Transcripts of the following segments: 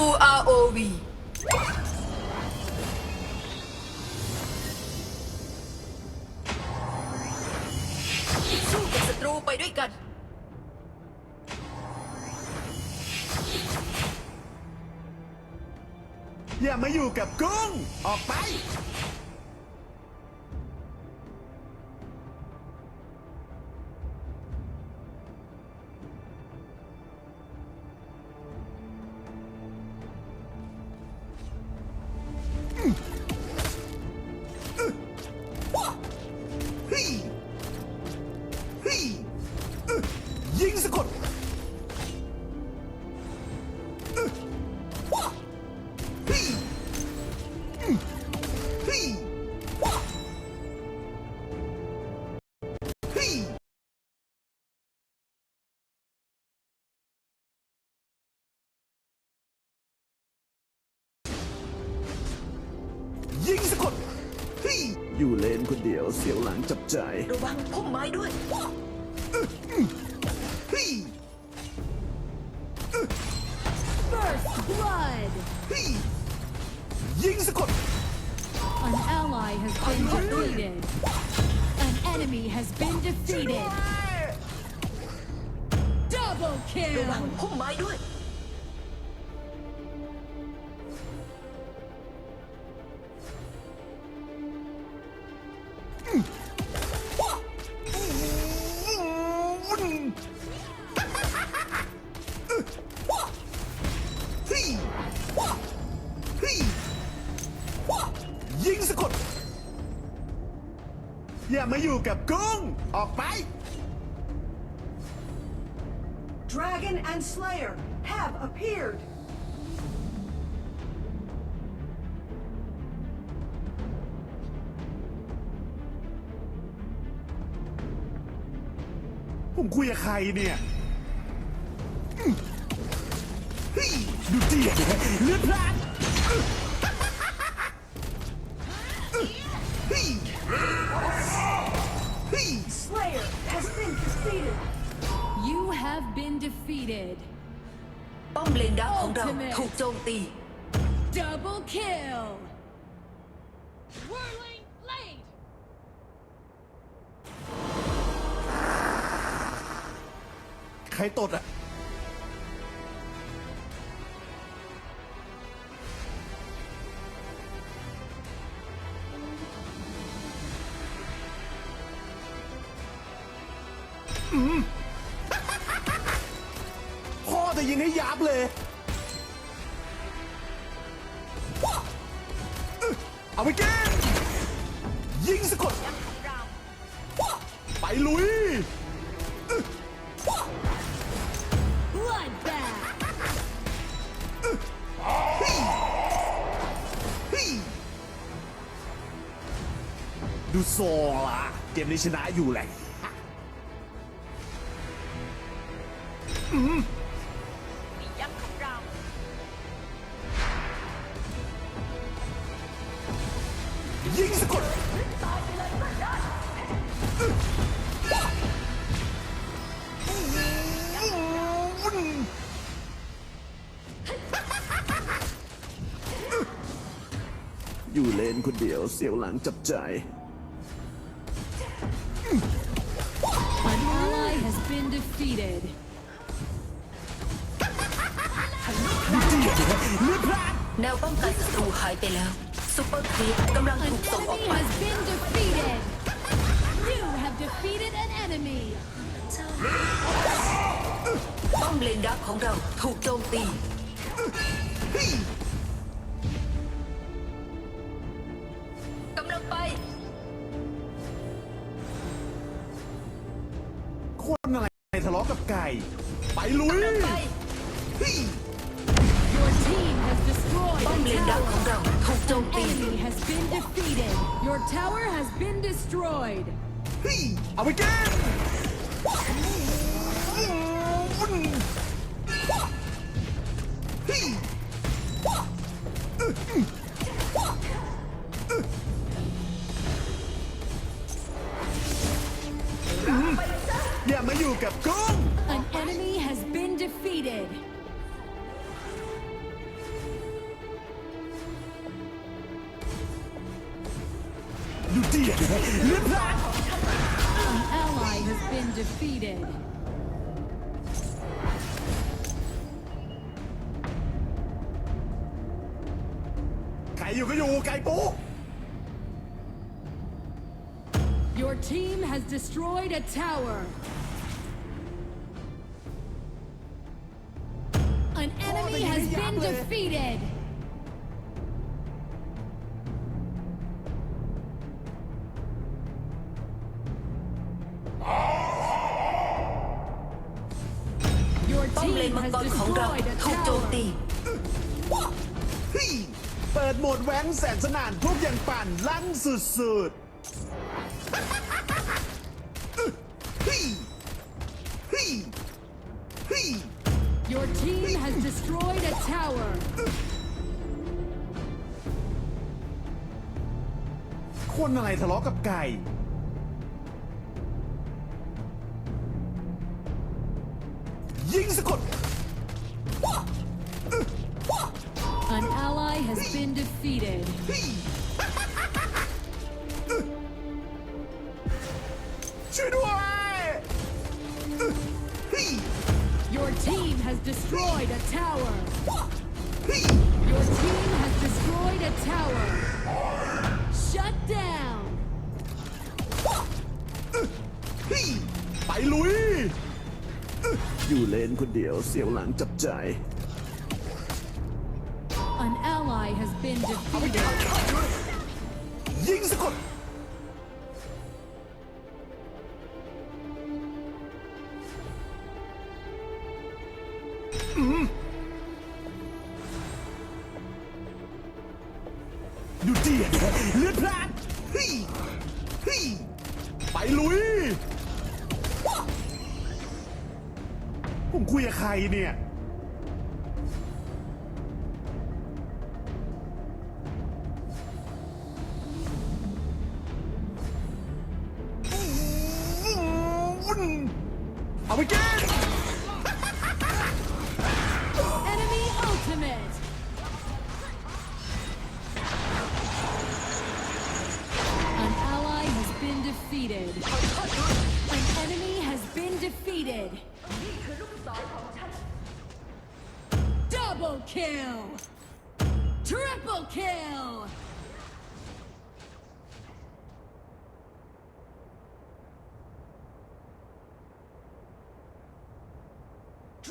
สู่ ROV สู้กับศัตรูไปด้วยกัน อย่ามาอยู่กับกุ้ง ออกไป ยิงสะกดอึ๊ะว้าเฮ้ยอืมเฮ้ยว้าเฮ้ยยิงสะกดเฮ้ยอยู่เลนคนเดียวเสียวหลังจับใจ ระวังพุ่มไม้ด้วยเฮ้ ย First blood! เฮ้ยยิงสะกด An ally has been defeated. An enemy has been defeated. Double ระวัง kill! พุ่มไม้ด้วย อย่ามาอยู่กับกุ้ง ออกไป Dragon and Slayer have appeared. ผมคุยกับใครเนี่ยอืมเฮ้ยดูดิเลือดพลาด defeated. You have been defeated. Bom lên đá khổng đầu thuộc châu tì. Double kill. Whirling blade. Khai tốt ạ. พ่อจะยิงให้ยับเลย เอาไปแก้ยิงสะกด ไปลุย Bloodbath! ดูโซล่ะ เกมนี้ชนะอยู่แหละ ยิงสะกดอยู่เลนคนเดียวเสียวหลังจับใจ แนวป้องกันศัตรูหายไปแล้วซุปเปอร์ครีปกำลัง An ถูกส่งออก enemy ไป has been defeated. You have defeated an enemy. ป้อมเลนดักของเราถูกโจมตี กำลังไป คนอะไรทะเลาะกับไก่ ไปลุยกำลังไป Your team has destroyed ป้อม a เลนดักของ tower. เราถูกโจมตี Enemy has been defeated. Your tower has been destroyed. เอาไปแก้อย่ามาอยู่กับกุ้ An ally has been defeated. Your team has destroyed a tower. An enemy has been defeated. รของเรา destroyed a ถูกโจม tower. ตีฮี่เปิดโหมดแหวนแสนสนานพวกอย่างปั่นลั่นสุดๆฮี่ฮี่ฮี่ Your team has destroyed a tower. คนอะไรทะเลาะกับไก่ ยิงสะกด has been defeated. ช่วยด้วยฮี่ Your team has destroyed a tower. ฮี่ Your team has destroyed a tower. Shut down. ฮี่ไปลุย อยู่เลนคนเดียวเสียวหลังจับใจ An ally has been defeated. ยิงสะกด ดูเดียดเลือดพลาดฮี่ฮี่ไปลุยผมคุยกับใครเนี่ย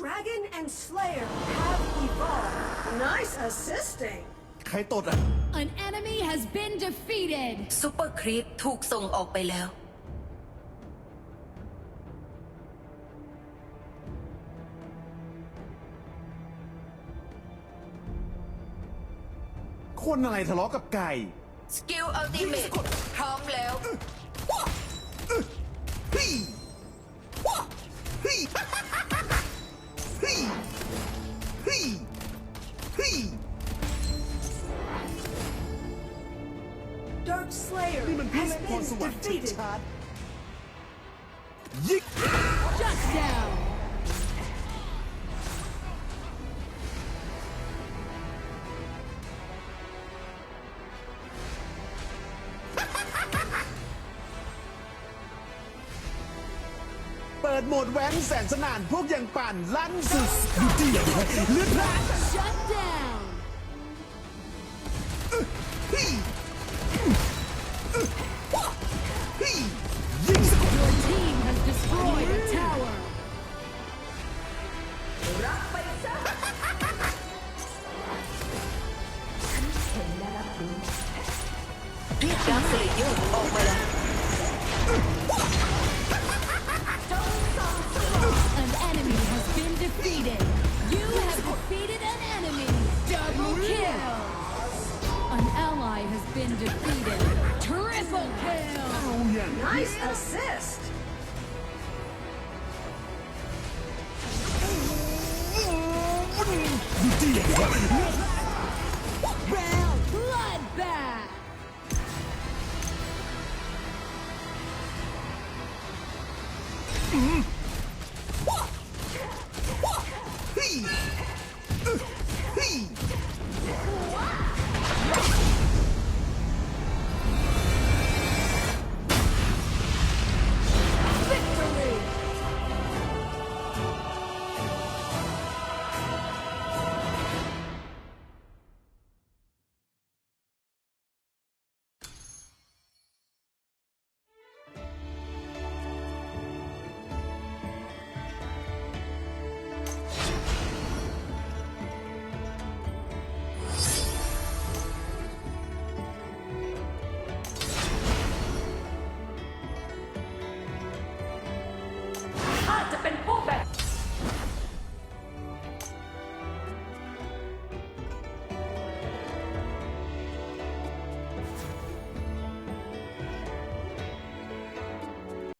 Dragon and Slayer have evolved. Nice assisting. ใครตดอะ An enemy has been defeated. ซูเปอร์ครีปถูกส่งออกไปแล้ว คนอะไรทะเลาะกับไก่ สกิลอัลติเมทพร้อมแล้ว Slayer นี่มันพี่ has เล่นพร been สวรรค์ defeated. ชัดๆยิง Shut down. เปิ An enemy has been defeated. You have defeated an enemy. Double kill. An ally has been defeated. Triple kill. Oh yeah. Nice assist. Mm-hmm.